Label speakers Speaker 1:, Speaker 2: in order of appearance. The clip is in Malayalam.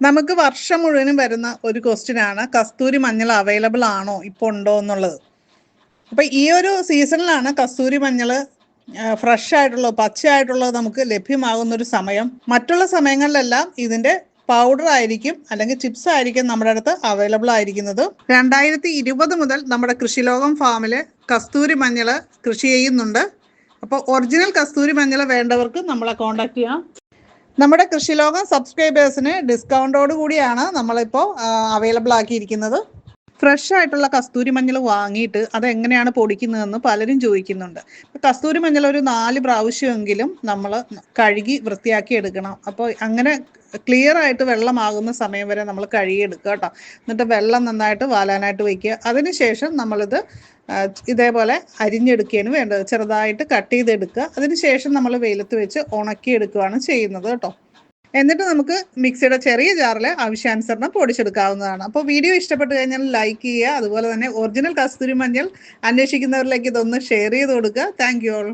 Speaker 1: നമുക്ക് വർഷം മുഴുവനും വരുന്ന ഒരു ക്വസ്റ്റ്യൻ ആണ് കസ്തൂരി മഞ്ഞൾ അവൈലബിൾ ആണോ ഇപ്പോൾ ഉണ്ടോ എന്നുള്ളത്. അപ്പൊ ഈ ഒരു സീസണിലാണ് കസ്തൂരി മഞ്ഞൾ ഫ്രഷ് ആയിട്ടുള്ളത് പച്ചയായിട്ടുള്ളത് നമുക്ക് ലഭ്യമാകുന്ന ഒരു സമയം. മറ്റുള്ള സമയങ്ങളിലെല്ലാം ഇതിന്റെ പൗഡർ ആയിരിക്കും അല്ലെങ്കിൽ ചിപ്സ് ആയിരിക്കും നമ്മുടെ അടുത്ത് അവൈലബിൾ ആയിരിക്കുന്നത്. രണ്ടായിരത്തി ഇരുപത് മുതൽ നമ്മുടെ കൃഷിലോകം ഫാമിൽ കസ്തൂരി മഞ്ഞൾ കൃഷി ചെയ്യുന്നുണ്ട്. അപ്പോൾ ഒറിജിനൽ കസ്തൂരി മഞ്ഞൾ വേണ്ടവർക്ക് നമ്മളെ കോൺടാക്ട് ചെയ്യാം. നമ്മുടെ കൃഷി ലോകം സബ്സ്ക്രൈബേഴ്സിന് ഡിസ്കൗണ്ടോട് കൂടിയാണ് നമ്മളിപ്പോൾ അവൈലബിൾ ആക്കിയിരിക്കുന്നത്. ഫ്രഷ് ആയിട്ടുള്ള കസ്തൂരി മഞ്ഞൾ വാങ്ങിയിട്ട് അത് എങ്ങനെയാണ് പൊടിക്കുന്നതെന്ന് പലരും ചോദിക്കുന്നുണ്ട്. കസ്തൂരി മഞ്ഞൾ ഒരു നാല് പ്രാവശ്യമെങ്കിലും നമ്മൾ കഴുകി വൃത്തിയാക്കി എടുക്കണം. അപ്പോൾ അങ്ങനെ ക്ലിയർ ആയിട്ട് വെള്ളമാകുന്ന സമയം വരെ നമ്മൾ കഴുകി എടുക്കുക കേട്ടോ. എന്നിട്ട് വെള്ളം നന്നായിട്ട് വാലാനായിട്ട് വയ്ക്കുക. അതിനുശേഷം നമ്മളിത് ഇതേപോലെ അരിഞ്ഞെടുക്കുകയാണ് വേണ്ടത്. ചെറുതായിട്ട് കട്ട് ചെയ്തെടുക്കുക. അതിനുശേഷം നമ്മൾ വെയിലത്ത് വെച്ച് ഉണക്കിയെടുക്കുകയാണ് ചെയ്യുന്നത് കേട്ടോ. എന്നിട്ട് നമുക്ക് മിക്സിയുടെ ചെറിയ ജാറിൽ ആവശ്യാനുസരണം പൊടിച്ചെടുക്കാവുന്നതാണ്. അപ്പോൾ വീഡിയോ ഇഷ്ടപ്പെട്ട് കഴിഞ്ഞാൽ ലൈക്ക് ചെയ്യുക. അതുപോലെ തന്നെ ഒറിജിനൽ കസ്തൂരി മഞ്ഞൾ അന്വേഷിക്കുന്നവരിലേക്ക് ഇതൊന്ന് ഷെയർ ചെയ്ത് കൊടുക്കുക. Thank you all